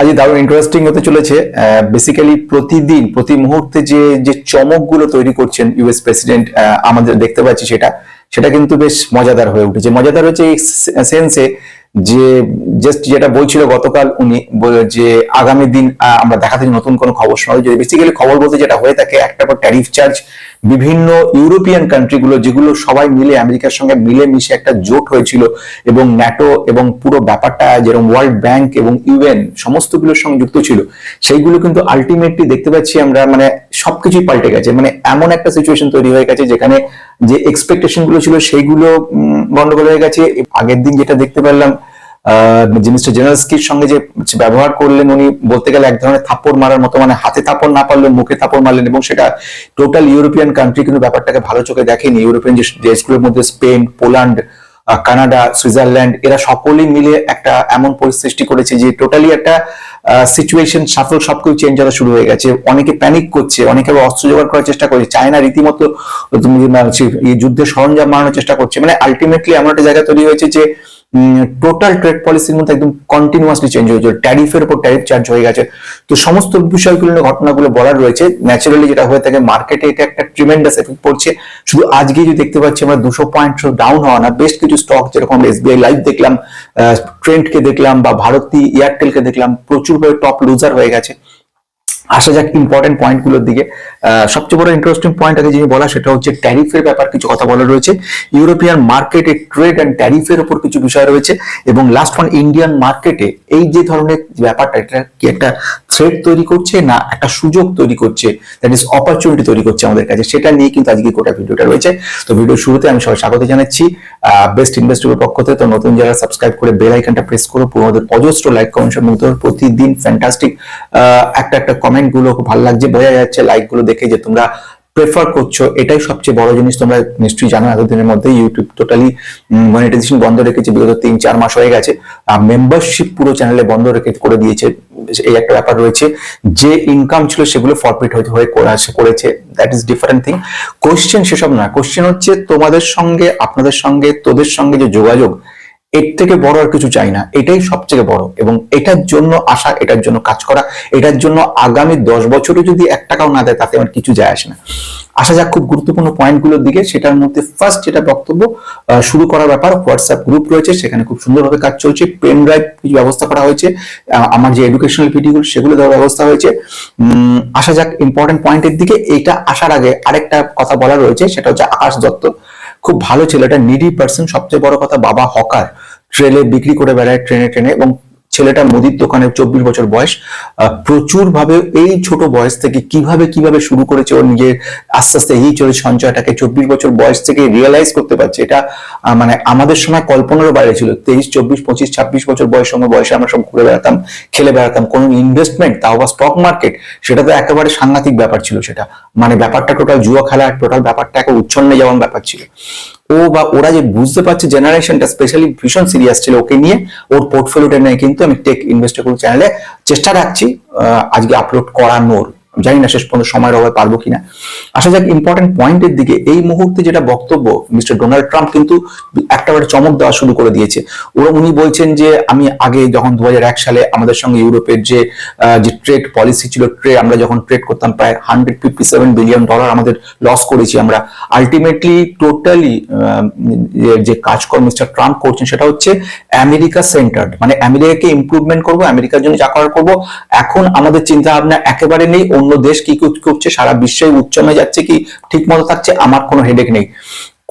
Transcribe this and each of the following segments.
আজ দারুণ ইন্টারেস্টিং হতে চলেছে। বেসিক্যালি প্রতিদিন, প্রতি মুহূর্তে যে যে চমকগুলো তৈরি করছেন ইউএস প্রেসিডেন্ট আমাদের দেখতে পাচ্ছি সেটা সেটা কিন্তু বেশ মজাদার হয়ে উঠেছে। মজাদার হচ্ছে এই সেন্সে যে জাস্ট যেটা বলছিল গতকাল উনি যে আগামী দিন আমরা দেখাতে নতুন কোনো খবর শোনা যে বেসিক্যালি খবর বলতে যেটা হয়ে থাকে, একটা পর ট্যারিফ চার্জ বিভিন্ন ইউরোপিয়ান কান্ট্রিগুলো যেগুলো সবাই মিলে, আমেরিকার সঙ্গে মিলে মিশে একটা জোট হয়েছিল এবং ন্যাটো এবং পুরো ব্যাপারটা যেরকম ওয়ার্ল্ড ব্যাংক এবং ইউএন সমস্তগুলোর সঙ্গে যুক্ত ছিল, সেইগুলো কিন্তু আলটিমেটলি দেখতে পাচ্ছি আমরা মানে সবকিছুই পাল্টে গেছে। মানে এমন একটা সিচুয়েশন তৈরি হয়ে গেছে যেখানে যে এক্সপেকটেশনগুলো ছিল, সেইগুলো গন্ডগোল হয়ে গেছে। আগের দিন যেটা দেখতে পারলাম সঙ্গে যে ব্যবহার করলেন, উনি বলতে গেলে এক ধরনের থাপ্পড় মারার মতো মানে হাতে থাপ্পড় না পারলেও মুখে থাপ্পড় মারলেন এবং সেটা টোটাল ইউরোপিয়ান কান্ট্রি কিন্তু ব্যাপারটাকে ভালো চোখে দেখেনি। ইউরোপিয়ান যে দেশগুলোর মধ্যে স্পেন পোল্যান্ড কানাডা সুইজারল্যান্ড এরা সকলেই মিলে একটা এমন পরিস্থিতি করেছে যে টোটালি একটা সিচুয়েশন সাফল সবকিছু চেঞ্জ হওয়া শুরু হয়ে গেছে। অনেকে প্যানিক করছে, অনেকে অস্ত্র জোগাড় করার চেষ্টা করছে। চায়না রীতিমতো তুমি যুদ্ধের সরঞ্জাম বানানোর চেষ্টা করছে। মানে আলটিমেটলি এমন একটা জায়গা তৈরি হয়েছে যে টোটাল ট্রেড পলিসির মধ্যে একদম কন্টিনিউয়াসলি চেঞ্জ হয়েছে। ট্যারিফের উপর ট্যারিফ চার্জ হয়ে গেছে। তো সমস্ত বিষয়গুলো ঘটনাগুলো বলার রয়েছে। ন্যাচারালি যেটা হয়ে থাকে মার্কেটে এটা একটা ট্রিমেন্ডাস এফেক্ট পড়ছে। শুধু আজকে যে দেখতে পাচ্ছি আমরা দুশো পয়েন্ট ডাউন হওয়া না, বেশ কিছু স্টক যেরকম এসবিআই লাইভ দেখলাম ট্রেন্ডকে দেখলাম বা ভারতী এয়ারটেলকে দেখলাম প্রচুরভাবে টপ লুজার হয়ে গেছে। আসা যাক ইম্পর্টেন্ট পয়েন্টগুলোর দিকে। সবচেয়ে বড় ইন্টারেস্টিং পয়েন্ট আগে যিনি বলা, সেটা হচ্ছে ট্যারিফের ব্যাপার কিছু কথা বলা রয়েছে। ইউরোপিয়ান মার্কেটে ট্রেড অ্যান্ড ট্যারিফের উপর কিছু বিষয় রয়েছে এবং লাস্ট ওয়ান ইন্ডিয়ান মার্কেটে এই যে ধরনের ব্যাপারটা, এটা কি একটা থ্রেড তৈরি করছে না একটা সুযোগ তৈরি করছে? দ্যাট ইজ অপরচুনিটি তৈরি করছে আমাদের কাছে। সেটা নিয়ে কিন্তু আজকে গোটা ভিডিওটা রয়েছে। তো ভিডিও শুরুতে আমি সবাই স্বাগত জানাচ্ছি। বেস্ট ইনভেস্টরের পক্ষ থেকে তো নতুন যারা সাবস্ক্রাইব করে বেল আইকনটা প্রেস করো পুরোদের অজস্র লাইক কমেন্ট প্রতিদিন ফ্যান্টাস্টিক একটা একটা কমেন্ট গুলো খুব ভালো লাগছে, বোঝা যাচ্ছে লাইকগুলো দেখে যে তোমরা প্রেফার করছ। এটাই সবচেয়ে বড় জিনিস তোমরা নিশ্চয়ই জানো, এতদিনের মধ্যে ইউটিউব টোটালি মনিটাইজেশন বন্ধ রেখেছে, বিগত তিন চার মাস হয়ে গেছে। মেম্বারশিপ পুরো চ্যানেলে বন্ধ রেখে করে দিয়েছে, এই একটা ব্যাপার রয়েছে। যে ইনকাম ছিল সেগুলো ফরফিট হয়ে হয়ে করেছে that is different thing question সেসব না কোশ্চেন হচ্ছে তোমাদের সঙ্গে, আপনাদের সঙ্গে, তোদের সঙ্গে যে যোগাযোগ এর থেকে বড় আর কিছু চাই না। এটাই সবথেকে বড়। এবং এটার জন্য আসা এটার জন্য কাজ করা, এটার জন্য আগামী দশ বছরে যদি এক টাকাও না দেয়, তাতে আমার কিছু যায় আসে না। আসা যাক খুব গুরুত্বপূর্ণ পয়েন্টগুলোর দিকে। সেটার মধ্যে ফার্স্ট যেটা বক্তব্য শুরু করার ব্যাপার হোয়াটসঅ্যাপ গ্রুপ রয়েছে, সেখানে খুব সুন্দরভাবে কাজ চলছে। পেন ড্রাইভ কিছু ব্যবস্থা করা হয়েছে। আমার যে এডুকেশনাল ভিডিওগুলো সেগুলো দেওয়ার ব্যবস্থা হয়েছে। আসা যাক ইম্পর্টেন্ট পয়েন্টের দিকে। এইটা আসার আগে আরেকটা কথা বলা রয়েছে, সেটা হচ্ছে আকাশ দত্ত। খুব ভালো ছেলেটা নিডি পার্সন সবচেয়ে বড় কথা বাবা হকার। ট্রেনে বিক্রি করে বেড়ায়, ট্রেনে ট্রেনে এবং ছেলেটা মুদির দোকানে চব্বিশ বছর বয়স প্রচুর ভাবে এই ছোট বয়স থেকে কীভাবে কীভাবে শুরু করেছে ওর নিজের আস্তে আস্তে এই চলে সঞ্চয়টাকে চব্বিশ বছর বয়স থেকে রিয়েলাইজ করতে পারছে। এটা মানে আমাদের সময় কল্পনারও বাইরে ছিল। তেইশ, চব্বিশ, পঁচিশ, ছাব্বিশ বছর বয়স সময় বয়সে আমরা সব ঘুরে বেড়াতাম, খেলে বেড়াতাম। কোন ইনভেস্টমেন্ট তাও বা স্টক মার্কেট সেটা তো একেবারে সাংঘাতিক ব্যাপার ছিল সেটা। মানে ব্যাপারটা টোটাল জুয়া খেলা টোটাল ব্যাপারটা একটা উচ্ছন্নে যেমন ব্যাপার ছিল। ও বা ওরা যে বুঝতে পারছে জেনারেশনটা স্পেশালি ভীষণ সিরিয়াস ছিল ওকে নিয়ে, ওর পোর্টফোলিওটা নিয়ে কিন্তু আমি টেক ইনভেস্টর চ্যানেলে চেষ্টা রাখছি আজকে আপলোড করানোর। জানি না শেষ পর্যন্ত সময়ের অভাবে পারব কিনা। আসা যাক ইম্পর্টেন্ট পয়েন্টের দিকে, এই মুহূর্তে যেটা বক্তব্য মিস্টার ডোনাল্ড ট্রাম্প কিন্তু একেবারে চমক দেওয়া শুরু করে দিয়েছে। ওরা উনি বলছেন যে, আমি আগে যখন দু হাজার এক সালে আমাদের সঙ্গে ইউরোপের যে যে ট্রেড পলিসি ছিল ট্রেড আমরা যখন ট্রেড করতাম, প্রায় hundred fifty seven billion dollar আমাদের লস করেছি আমরা। আলটিমেটলি টোটালি যে কাজকর্ম মিস্টার ট্রাম্প করছেন, সেটা হচ্ছে আমেরিকা সেন্টার্ড মানে আমেরিকাকে ইমপ্রুভমেন্ট করব, আমেরিকার জন্য যা করার করব। এখন আমাদের চিন্তা ভাবনা একেবারে নেই, অন্য দেশ কি কি করছে? সারা বিশ্বে উচ্চমে যাচ্ছে কি ঠিক মতো থাকছে? আমার কোনো হেডেক নেই।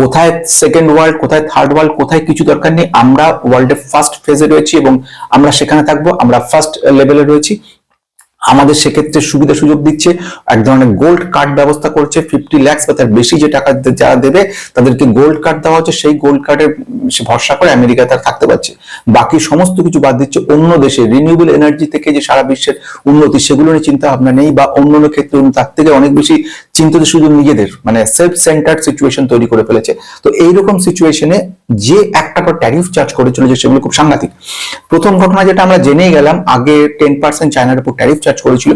কোথায় সেকেন্ড ওয়ার্ল্ড কোথায় থার্ড ওয়ার্ল্ড কোথায় কিছু দরকার নেই। আমরা ওয়ার্ল্ডের ফার্স্ট ফেজে রয়েছি এবং আমরা সেখানে থাকব। আমরা ফার্স্ট লেভেলে রয়েছি। আমাদের সেক্ষেত্রে সুবিধা সুযোগ দিচ্ছে। এক ধরনের গোল্ড কার্ড ব্যবস্থা করছে ফিফটি ল্যাক্স বা তার বেশি যে টাকা যারা দেবে, তাদেরকে গোল্ড কার্ড দেওয়া হচ্ছে। সেই গোল্ড কার্ডের সে ভরসা করে আমেরিকায় তার থাকতে পারছে। বাকি সমস্ত কিছু বাদ দিচ্ছে অন্য দেশে। রিনিউয়েবল এনার্জি থেকে যে সারা বিশ্বের উন্নতি, সেগুলো নিয়ে চিন্তা ভাবনা নেই বা অন্য অন্য ক্ষেত্রে তার থেকে অনেক বেশি চিন্তিত শুধু নিজেদের মানে সেলফ সেন্টার্ড সিচুয়েশন তৈরি করে ফেলেছে। তো এইরকম সিচুয়েশনে যে একটা পর ট্যারিফ চার্জ করে চলেছে সেগুলো খুব সাংঘাতিক। প্রথম ঘটনা যেটা আমরা জেনেই গেলাম, আগে টেন পার্সেন্ট চায়নার উপর ট্যারিফ চার্জ করেছিল,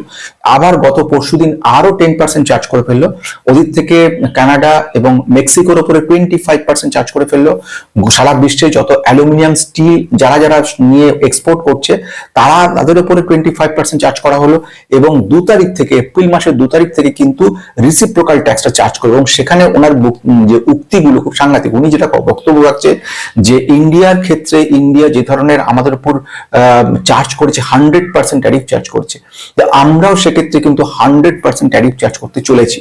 আবার গত পরশুদিন আরও টেন পার্সেন্ট চার্জ করে ফেলল। ওদিক থেকে কানাডা এবং মেক্সিকোর উপরে টোয়েন্টি ফাইভ পার্সেন্ট চার্জ করে ফেলল। সারা বিশ্বে যত অ্যালুমিনিয়াম, স্টিল যারা যারা নিয়ে এক্সপোর্ট করছে, তারা তাদের উপরে টোয়েন্টি ফাইভ পার্সেন্ট চার্জ করা হলো এবং দু তারিখ থেকে, এপ্রিল মাসের দু তারিখ থেকে কিন্তু রিসিপ্রোকাল ট্যাক্সটা চার্জ করবে এবং সেখানে ওনার যে উক্তিগুলো খুব সাংঘাতিক। উনি যেটা বক্তব্য রাখছে যে ইন্ডিয়ার ক্ষেত্রে ইন্ডিয়া যে ধরনের আমাদের উপর চার্জ করেছে হান্ড্রেড পার্সেন্ট ট্যারিফ চার্জ করছে। আমরাও সেক্ষেত্রে কিন্তু হান্ড্রেড পার্সেন্ট ট্যারিফ চার্জ করতে চলেছি।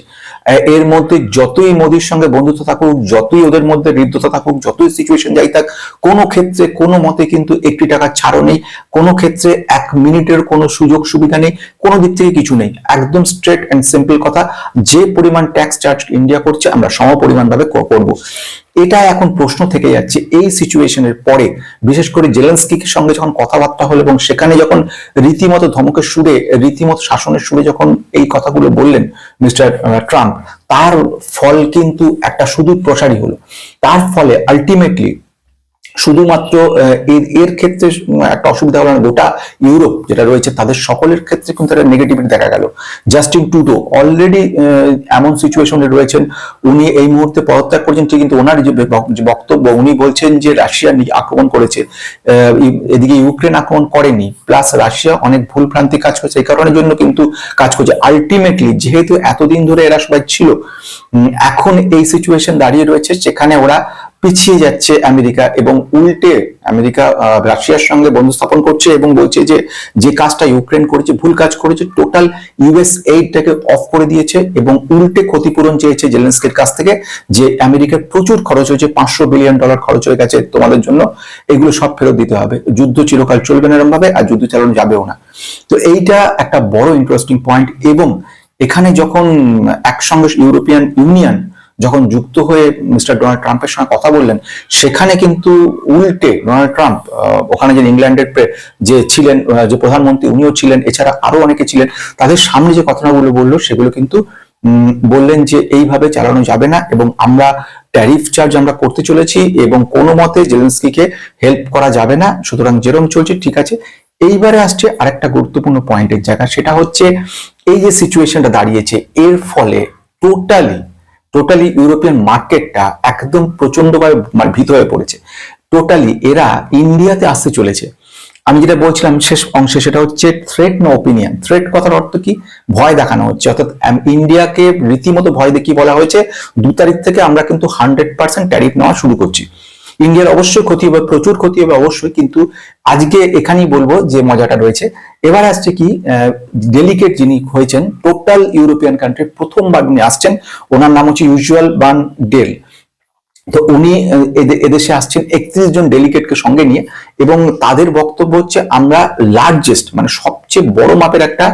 এর মধ্যে যতই মোদির সঙ্গে বন্ধুত্ব থাকুক, যতই ওদের মধ্যে হৃদ্যতা থাকুক, যতই সিচুয়েশন যাই থাক, কোনো ক্ষেত্রে, কোনো মতে কিন্তু একটি টাকা ছাড়ও নেই। কোনো ক্ষেত্রে এক মিনিটের কোনো সুযোগ সুবিধা নেই। কোনো দিক থেকে কিছু নেই। একদম স্ট্রেট অ্যান্ড সিম্পল কথা, যে পরিমাণ ট্যাক্স চার্জ ইন্ডিয়া করছে, আমরা সম পরিমাণ ভাবে করব। এটা এখন প্রশ্ন থেকে যাচ্ছে, এই সিচুয়েশনের পরে, বিশেষ করে জেলেন্সকির সঙ্গে যখন কথাবার্তা হলো এবং সেখানে যখন রীতিমতো ধমকের সুরে, রীতিমতো শাসনের সুরে যখন এই কথাগুলো বললেন মিস্টার ট্রাম্প তার ফল কিন্তু একটা সুদূর প্রসারী হলো। তার ফলে আলটিমেটলি শুধুমাত্র এর এর ক্ষেত্রে একটা অসুবিধা হলো গোটা ইউরোপ যেটা রয়েছে তাদের সকলের ক্ষেত্রে কিন্তু একটা নেগেটিভিটি দেখা গেল। জাস্টিন টুডো অলরেডি এমন সিচুয়েশনে রয়েছেন, উনি এই মুহূর্তে পদত্যাগ করছেন ঠিক কিন্তু ওনার যে বক্তব্য, উনি বলছেন যে রাশিয়া আক্রমণ করেছে এদিকে ইউক্রেন আক্রমণ করেনি প্লাস রাশিয়া অনেক ভুল ভ্রান্তি কাজ করছে, এই কারণের জন্য কিন্তু কাজ করছে। আলটিমেটলি যেহেতু এতদিন ধরে এরা সবাই ছিল এখন এই সিচুয়েশন দাঁড়িয়ে রয়েছে, সেখানে ওরা পিছিয়ে যাচ্ছে আমেরিকা এবং উল্টে আমেরিকা রাশিয়ার সঙ্গে বন্ধু স্থাপন করছে এবং বলছে যে যে কাজটা ইউক্রেন করেছে, ভুল কাজ করেছে টোটাল ইউএস এইডটাকে অফ করে দিয়েছে এবং উল্টে ক্ষতিপূরণ চেয়েছে জেলেন্সকের কাছ থেকে যে আমেরিকার প্রচুর খরচ হয়েছে, পাঁচশো বিলিয়ন ডলার খরচ হয়ে গেছে তোমাদের জন্য। এগুলো সব ফেরত দিতে হবে। যুদ্ধ চিরকাল চলবে না এরকম ভাবে আর যুদ্ধ চালানো যাবেও না। তো এইটা একটা বড় ইন্টারেস্টিং পয়েন্ট এবং এখানে যখন একসঙ্গে ইউরোপিয়ান ইউনিয়ন যখন যুক্ত হয়ে মিস্টার ডোনাল্ড ট্রাম্পের সঙ্গে কথা বললেন, সেখানে কিন্তু উল্টে ডোনাল্ড ট্রাম্প ওখানে যে ইংল্যান্ডের যে ছিলেন যে প্রধানমন্ত্রী, উনিও ছিলেন, এছাড়া আরও অনেকে ছিলেন, তাদের সামনে যে কথাগুলো বলল, সেগুলো কিন্তু বললেন যে এইভাবে চালানো যাবে না এবং আমরা ট্যারিফ চার্জ আমরা করতে চলেছি এবং কোনো মতে জেলেন্সকিকে হেল্প করা যাবে না, সুতরাং যেরকম চলছে, ঠিক আছে। এইবারে আসছে আরেকটা গুরুত্বপূর্ণ পয়েন্টের জায়গা, সেটা হচ্ছে এই যে সিচুয়েশনটা দাঁড়িয়েছে, এর ফলে টোটালি টোটালি ইউরোপিয়ান মার্কেটটা একদম প্রচন্ডভাবে মানে ভীত হয়ে পড়েছে। টোটালি এরা ইন্ডিয়াতে আসতে চলেছে। আমি যেটা বলছিলাম শেষ অংশে সেটা হচ্ছে থ্রেট নো ওপিনিয়ন থ্রেট কথার অর্থ কি? ভয় দেখানো হচ্ছে। অর্থাৎ ইন্ডিয়াকে রীতিমতো ভয় দেখিয়ে বলা হয়েছে। দু তারিখ থেকে আমরা কিন্তু হান্ড্রেড পার্সেন্ট ট্যারিফ নেওয়া শুরু করছি। ইন্ডিয়ার অবশ্যই ক্ষতি হবে, প্রচুর ক্ষতি হবে অবশ্যই, কিন্তু আজকে এখানেই বলব যে মজাটা রয়েছে। এবার আসছে কি ডেলিকেট যিনি হয়েছেন টোটাল ইউরোপিয়ান কান্ট্রি প্রথমবার উনি আসছেন, ওনার নাম হচ্ছে ইউজুয়াল বান ডেল তো উনি এদেশে আসছেন একত্রিশ জন ডেলিগেটকে সঙ্গে নিয়ে, এবং তাদের বক্তব্য হচ্ছে, আমরা লার্জেস্ট মানে সবচেয়ে বড় মাপের একটা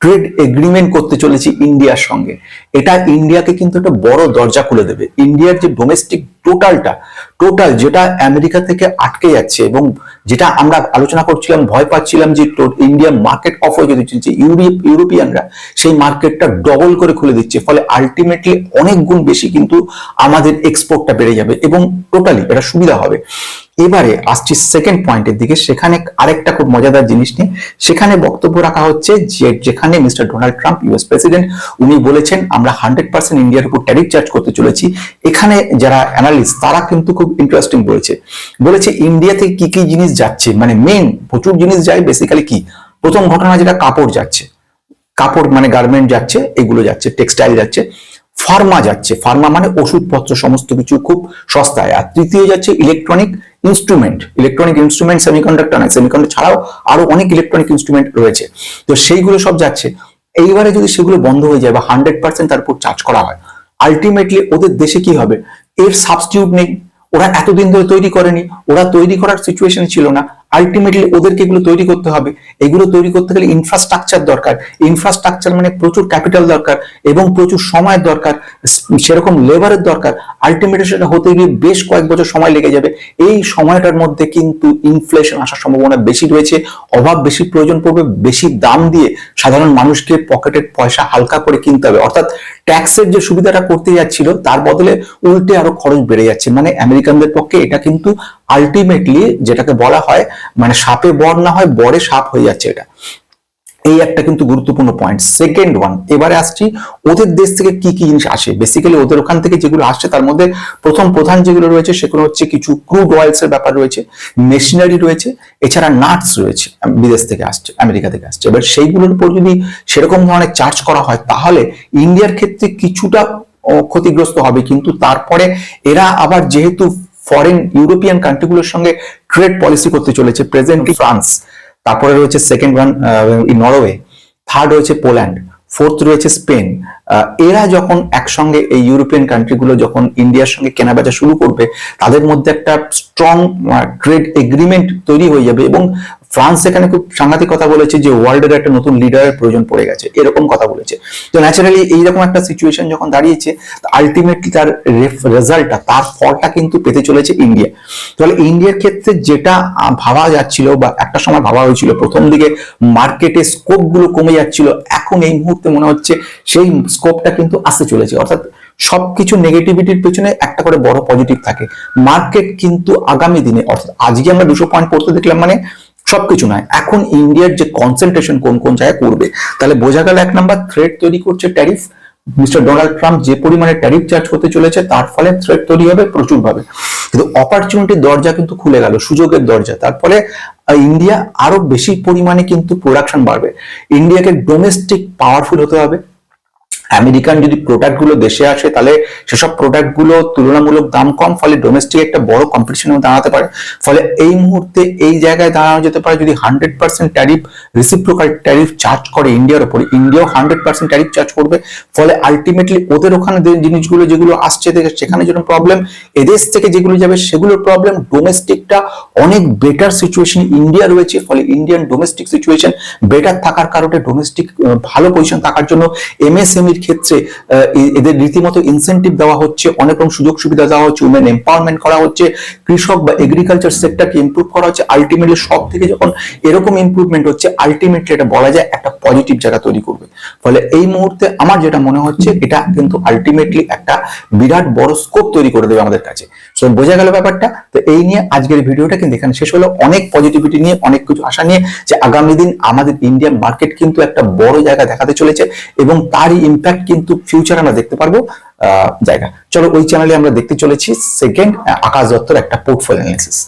ট্রেড এগ্রিমেন্ট করতে চলেছি ইন্ডিয়ার সঙ্গে। এটা ইন্ডিয়াকে কিন্তু একটা বড় দরজা খুলে দেবে। ইন্ডিয়ার যে ডোমেস্টিক টোটালটা টোটাল যেটা আমেরিকা থেকে আটকে যাচ্ছে এবং যেটা আমরা আলোচনা করছিলাম, ভয় পাচ্ছিলাম যে ইন্ডিয়া মার্কেট অফ হয়ে যেতে চলছে, ইউরোপ ইউরোপিয়ানরা সেই মার্কেটটা ডবল করে খুলে দিচ্ছে, ফলে আলটিমেটলি অনেক গুণ বেশি কিন্তু আমাদের এক্সপোর্টটা বেড়ে যাবে এবং টোটালি এটা সুবিধা হবে। এবারে আসছি সেকেন্ড পয়েন্টের দিকে। সেখানে আরেকটা খুব মজাদার জিনিস নিয়ে। সেখানে বক্তব্য রাখা হচ্ছে যে, যেখানে mister Donald Trump, US president, উনি বলেছেন, আমরা হান্ড্রেড পার্সেন্ট ইন্ডিয়ার উপর ট্যারিফ চার্জ করতে চলেছি। এখানে যারা অ্যানালিস্ট তারা কিন্তু খুব ইন্টারেস্টিং বলেছে। বলেছে, ইন্ডিয়া থেকে কি কি জিনিস যাচ্ছে? মানে মেন প্রচুর জিনিস যায় বেসিক্যালি কি? প্রথম ঘটনা যেটা, কাপড় যাচ্ছে। কাপড় মানে গার্মেন্ট যাচ্ছে, এগুলো যাচ্ছে টেক্সটাইল যাচ্ছে। ফার্মা যাচ্ছে। ফার্মা মানে ওষুধপত্র, সমস্ত কিছু খুব সস্তায়। আর তৃতীয় যাচ্ছে electronic instrument electronic instrument semiconductor নয় সেমিকন্ডাক্টর ছাড়াও আরও অনেক ইলেকট্রনিক ইনস্ট্রুমেন্ট রয়েছে। তো সেইগুলো সব যাচ্ছে। এইবারে যদি সেগুলো বন্ধ হয়ে যায় বা হান্ড্রেড পার্সেন্ট তার উপর চার্জ করা হয় আলটিমেটলি ওদের দেশে কি হবে? এর সাবস্টিটিউট নেই। ওরা এতদিন ধরে তৈরি করেনি। ওরা তৈরি করার সিচুয়েশন ছিল না। আলটিমেটলি ওদেরকে এগুলো তৈরি করতে হবে। এগুলো তৈরি করতে গেলে ইনফ্রাস্ট্রাকচার দরকার। ইনফ্রাস্ট্রাকচার মানে প্রচুর ক্যাপিটাল দরকার এবং প্রচুর সময়ের দরকার, সেরকম লেবারের দরকার। আলটিমেটলি সেটা হতে গিয়ে বেশ কয়েক বছর সময় লেগে যাবে। এই সময়টার মধ্যে কিন্তু ইনফ্লেশন আসার সম্ভাবনা বেশি রয়েছে, অভাব বেশি প্রয়োজন পড়বে, বেশি দাম দিয়ে সাধারণ মানুষকে পকেটের পয়সা হালকা করে কিনতে হবে। অর্থাৎ ট্যাক্সের যে সুবিধাটা করতে যাচ্ছিল, তার বদলে উল্টে আরও খরচ বেড়ে যাচ্ছে। মানে আমেরিকানদের পক্ষে এটা কিন্তু আলটিমেটলি যেটাকে বলা হয় মানে সাপে বর না হয়, বরে সাপ হয়ে যাচ্ছে এটা। এই একটা কিন্তু গুরুত্বপূর্ণ পয়েন্ট সেকেন্ড ওয়ান এবারে আসছি, ওদের দেশ থেকে কি কি জিনিস আসে? বেসিক্যালি ওদের ওখান থেকে যেগুলো আসছে, তার মধ্যে প্রথম প্রধান যেগুলো রয়েছে, সেগুলো হচ্ছে কিছু ক্রুড অয়েলস এর ব্যাপার রয়েছে মেশিনারি রয়েছে, এছাড়া নাটস রয়েছে বিদেশ থেকে আসছে, আমেরিকা থেকে আসছে। এবার সেইগুলোর উপর যদি সেরকম ধরনের চার্জ করা হয়, তাহলে ইন্ডিয়ার ক্ষেত্রে কিছুটা ক্ষতিগ্রস্ত হবে, কিন্তু তারপরে এরা আবার যেহেতু ফরেন ইউরোপিয়ান কান্ট্রিগুলোর সঙ্গে ট্রেড পলিসি করতে চলেছে প্রেজেন্ট ফ্রান্স তারপরে রয়েছে সেকেন্ড ওয়ান নরওয়ে থার্ড রয়েছে পোল্যান্ড ফোর্থ রয়েছে স্পেন আহ, এরা যখন একসঙ্গে এই ইউরোপিয়ান কান্ট্রিগুলো যখন ইন্ডিয়ার সঙ্গে কেনাবেচা শুরু করবে তাদের মধ্যে একটা স্ট্রং ট্রেড এগ্রিমেন্ট তৈরি হয়ে যাবে এবং ফ্রান্স এখানে খুব সাংঘাতিক কথা বলেছে যে ওয়ার্ল্ডের একটা নতুন লিডারের প্রয়োজন পড়ে গেছে, এরকম কথা বলেছে। তো ন্যাচারালি এইরকম একটা সিচুয়েশন যখন দাঁড়িয়েছে আলটিমেটলি তার রেজাল্টটা তার ফলটা কিন্তু পেতে চলেছে ইন্ডিয়া তাহলে ইন্ডিয়ার ক্ষেত্রে যেটা ভাবা যাচ্ছিল বা একটা সময় ভাবা হয়েছিল, প্রথম দিকে মার্কেটে স্কোপগুলো কমে যাচ্ছিল, এখন এই মুহূর্তে মনে হচ্ছে সেই স্কোপটা কিন্তু আসতে চলেছে। অর্থাৎ সবকিছু নেগেটিভিটির পেছনে একটা করে বড় পজিটিভ থাকে। মার্কেট কিন্তু আগামী দিনে, অর্থাৎ আজকে আমরা দুশো পয়েন্ট পড়তে দেখলাম মানে সবকিছু নয়। এখন ইন্ডিয়ার যে কনসেন্ট্রেশন কোন কোন জায়গায় করবে তাহলে বোঝা গেল এক নাম্বার থ্রেড তৈরি করছে ট্যারিফ মিস্টার ডোনাল্ড ট্রাম্প যে পরিমাণে ট্যারিফ চার্জ করতে চলেছে, তার ফলে থ্রেড তৈরি হবে প্রচুর ভাবে কিন্তু অপরচুনিটির দরজা কিন্তু খুলে গেল, সুযোগের দরজা। তার ফলে ইন্ডিয়া আরও বেশি পরিমাণে কিন্তু প্রোডাকশন বাড়বে। ইন্ডিয়াকে ডোমেস্টিক পাওয়ারফুল হতে হবে। আমেরিকান যদি প্রোডাক্টগুলো দেশে আসে, তাহলে সেসব প্রোডাক্টগুলো তুলনামূলক দাম কম, ফলে ডোমেস্টিক একটা বড় কম্পিটিশনে দাঁড়াতে পারে। ফলে এই মুহূর্তে এই জায়গায় দাঁড়ানো যেতে পারে যদি hundred percent tariff reciprocal tariff charge করে ইন্ডিয়ার উপরে। ইন্ডিয়াও হান্ড্রেড পার্সেন্ট ট্যারিফ চার্জ করবে। ফলে আলটিমেটলি ওদের ওখানে জিনিসগুলো যেগুলো আসছে সেখানে যেরকম প্রবলেম এদেশ থেকে যেগুলো যাবে সেগুলোর প্রবলেম ডোমেস্টিকটা অনেক বেটার সিচুয়েশন ইন্ডিয়া রয়েছে। ফলে ইন্ডিয়ান ডোমেস্টিক সিচুয়েশন বেটার থাকার কারণে ডোমেস্টিক ভালো পজিশন থাকার জন্য এমএসএমইর ক্ষেত্রে এদের রীতিমতো ইনসেন্টিভ দেওয়া হচ্ছে, অনেক রকম সুযোগ সুবিধা দেওয়া হচ্ছে উমেন এম্পাওয়ারমেন্ট করা হচ্ছে, কৃষক বা এগ্রিকালচার সেক্টরকে ইমপ্রুভ করা হচ্ছে আলটিমেটলি সব থেকে যখন এরকম ইমপ্রুভমেন্ট হচ্ছে আলটিমেটলি এটা বলা যায় একটা পজিটিভ জায়গা তৈরি করবে। ফলে এই মুহূর্তে আমার যেটা মনে হচ্ছে, এটা কিন্তু আলটিমেটলি একটা বিরাট বড় স্কোপ তৈরি করে দেবে আমাদের কাছে। সো বোঝা গেল ব্যাপারটা? তো এই নিয়ে আজকের ভিডিওটা কিন্তু এখানে শেষ হলো। অনেক পজিটিভিটি নিয়ে, অনেক কিছু আশা নিয়ে যে আগামী দিন আমাদের ইন্ডিয়ান মার্কেট কিন্তু একটা বড় জায়গা দেখাতে চলেছে এবং তারই ইম্প্যাক্ট কিন্তু ফিউচার আমরা দেখতে পারব জায়গা। চলো ওই চ্যানেলে আমরা দেখতে চলেছি। সেকেন্ড আকাশ দত্তর একটা পোর্টফোলিও অ্যানালিসিস